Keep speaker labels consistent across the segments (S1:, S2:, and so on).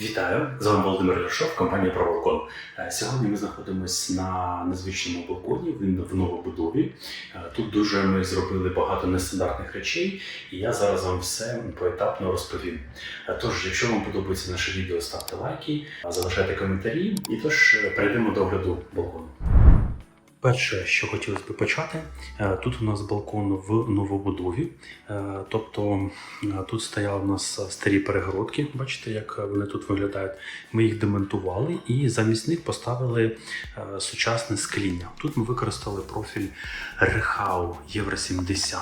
S1: Вітаю! З вами Володимир Ляшов, компанія Проволкон. Е, Сьогодні ми знаходимося на незвичному балконі. Він в новобудові. Е, Тут дуже ми зробили багато нестандартних речей, і я зараз вам все поетапно розповім. Е, Тож, якщо вам подобається наше відео, ставте лайки, залишайте коментарі, і тож перейдемо до огляду балкону. Перше, що хотілося б почати, е, тут у нас балкон в новобудові. Е, Тобто е, тут стояли у нас старі перегородки, бачите, як вони тут виглядають. Ми їх демонтували і замість них поставили сучасне скління. Тут ми використали профіль Рехау Євро 70,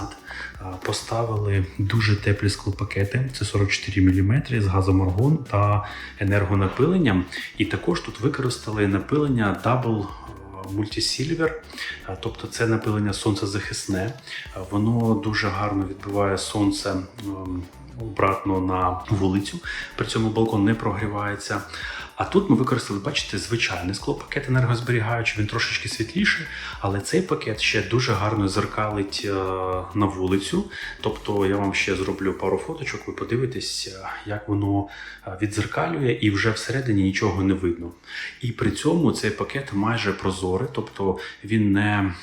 S1: е, поставили дуже теплі склопакети, це 44 мм з газом аргон та енергонапиленням. І також тут використали напилення Double Мультісільвер, тобто це напилення сонцезахисне. Е, Воно дуже гарно відбиває сонце ем, обратно на вулицю. При цьому балкон не прогрівається. А тут ми використали, бачите, звичайний склопакет енергозберігаючий, він трошечки світліший, але цей пакет ще дуже гарно зеркалить е, на вулицю. Тобто я вам ще зроблю пару фоточок, ви подивитесь, е, як воно е, відзеркалює, і вже всередині нічого не видно. І при цьому цей пакет майже прозорий, тобто він не,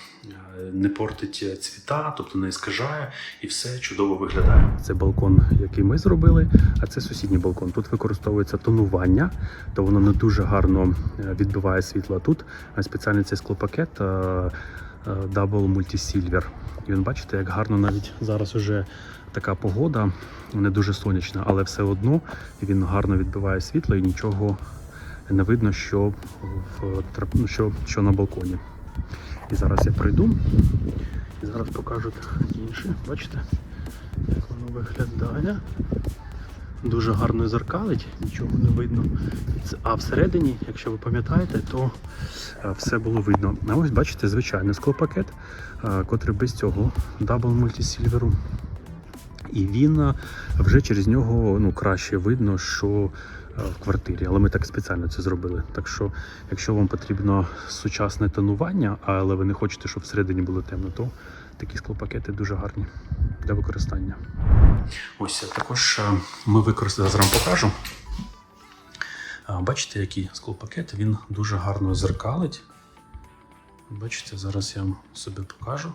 S1: не портить цвіта, тобто не іскажає, і все чудово виглядає. Це балкон, який ми зробили, а це сусідній балкон. Тут використовується тонування, то воно не дуже гарно е, відбиває світло. Тут е, спеціальний цей склопакет е, е, Double Multisilver. І він бачите, як гарно навіть зараз уже така погода, не дуже сонячна, але все одно він гарно відбиває світло і нічого не видно, що, в, що, що на балконі. І зараз я прийду і зараз покажу інше. Бачите, як воно виглядає. Дуже гарно зеркалить, нічого не видно. А всередині, якщо ви пам'ятаєте, то е, все було видно. А ось бачите, звичайний склопакет, е, котрий без цього дабл Multisilver. І він е, вже через нього ну, краще видно, що е, в квартирі. Але ми так спеціально це зробили. Так що, якщо вам потрібно сучасне тонування, але ви не хочете, щоб всередині було темно, то такі склопакети дуже гарні для використання. Ось також е, ми використали, зараз вам покажу. Бачите, який склопакет, він дуже гарно зеркалить. Бачите, зараз я вам собі покажу.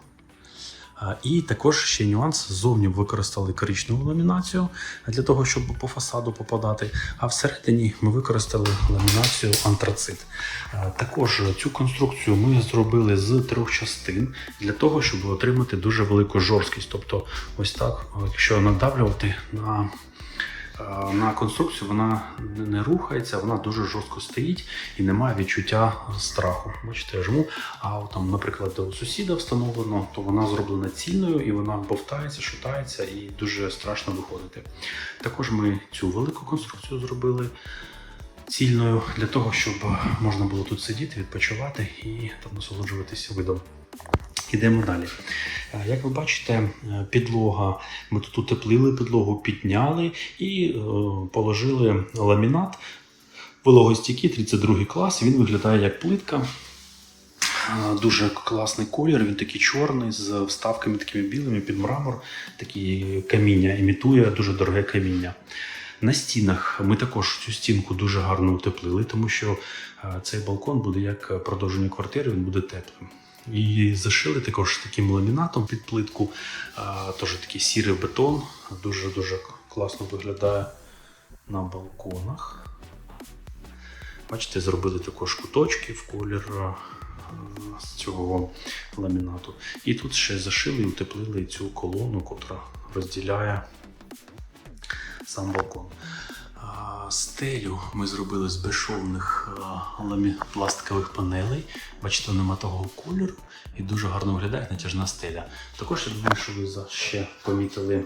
S1: І також ще нюанс. Ззовні використали коричневу ламінацію для того, щоб по фасаду попадати. А всередині ми використали ламінацію антрацит. Також цю конструкцію ми зробили з трьох частин для того, щоб отримати дуже велику жорсткість. Тобто, ось так, якщо надавлювати на на конструкцію вона не- рухається, вона дуже жорстко стоїть і немає відчуття страху. Бачите, я жму. А там, наприклад, у сусіда встановлено, то вона зроблена цільною і вона бовтається, шутається і дуже страшно виходити. Також ми цю велику конструкцію зробили. Цільною для того, щоб можна було тут сидіти, відпочивати і там насолоджуватися видом. Ідемо далі. Е, Як ви бачите, е, підлога, ми тут утеплили підлогу, підняли і е, положили ламінат вологостійкий 32 клас. Він виглядає як плитка. Дуже класний колір, він такий чорний, з вставками такими білими під мрамор, такі каміння, імітує дуже дороге каміння. На стінах ми також цю стінку дуже гарно утеплили, тому що цей балкон буде як продовження квартири, він буде теплим. І зашили також таким ламінатом під плитку, теж такий сірий бетон, дуже-дуже класно виглядає на балконах. Бачите, зробили також куточки в колір з цього ламінату. І тут ще зашили і утеплили цю колону, котра розділяє сам балкон. Стелю ми зробили з безшовних а, ламі... пластикових панелей. Бачите, нема того кольору і дуже гарно виглядає натяжна стеля. Також я думаю, що ви ще помітили,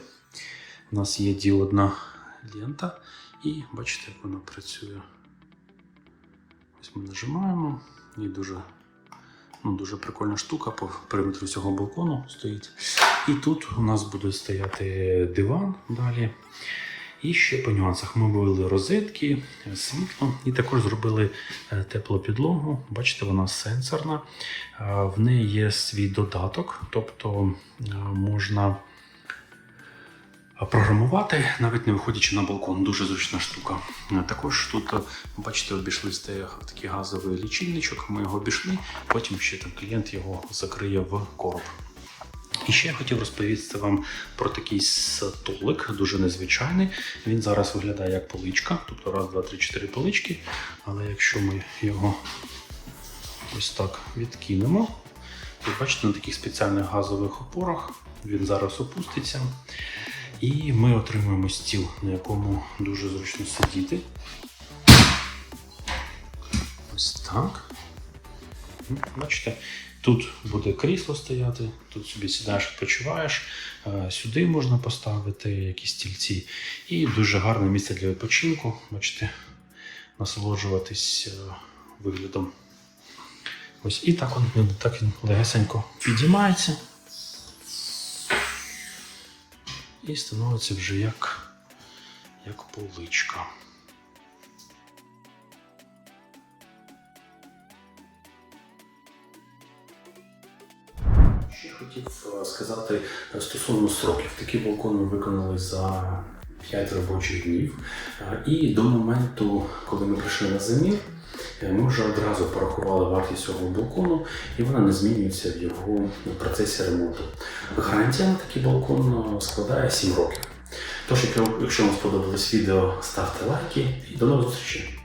S1: у нас є діодна лента, і бачите, як вона працює. Ось ми нажимаємо і дуже, ну, дуже прикольна штука по периметру цього балкону стоїть. І тут у нас буде стояти диван далі. І ще по нюансах ми вивели розетки, світло і також зробили е, теплу підлогу. Бачите, вона сенсорна. Е, В неї є свій додаток, тобто е, можна програмувати, навіть не виходячи на балкон. Дуже зручна штука. Також тут, бачите, обійшли такий газовий лічильничок. Ми його обійшли, потім ще там клієнт його закриє в короб. І ще я хотів розповісти вам про такий столик, дуже незвичайний. Він зараз виглядає як поличка, тобто раз, два, три, чотири полички. Але якщо ми його ось так відкинемо, то бачите, на таких спеціальних газових опорах він зараз опуститься. І ми отримуємо стіл, на якому дуже зручно сидіти. Ось так. Бачите, тут буде крісло стояти, тут собі сідаєш, відпочиваєш. Е, Сюди можна поставити якісь стільці. І дуже гарне місце для відпочинку. Бачите, насолоджуватись е, виглядом. Ось і так він, так він легесенько підіймається. І становиться вже як, як поличка. Ще хотів е, сказати е, стосовно сроків. Такий балкон ми виконали за 5 робочих днів. Е, І до моменту, коли ми прийшли на замір, ми вже одразу порахували вартість цього балкону, і вона не змінюється в його процесі ремонту. Гарантія на такий балкон складає 7 років. Тож, якщо вам сподобалось відео, ставте лайки і до нових зустрічей!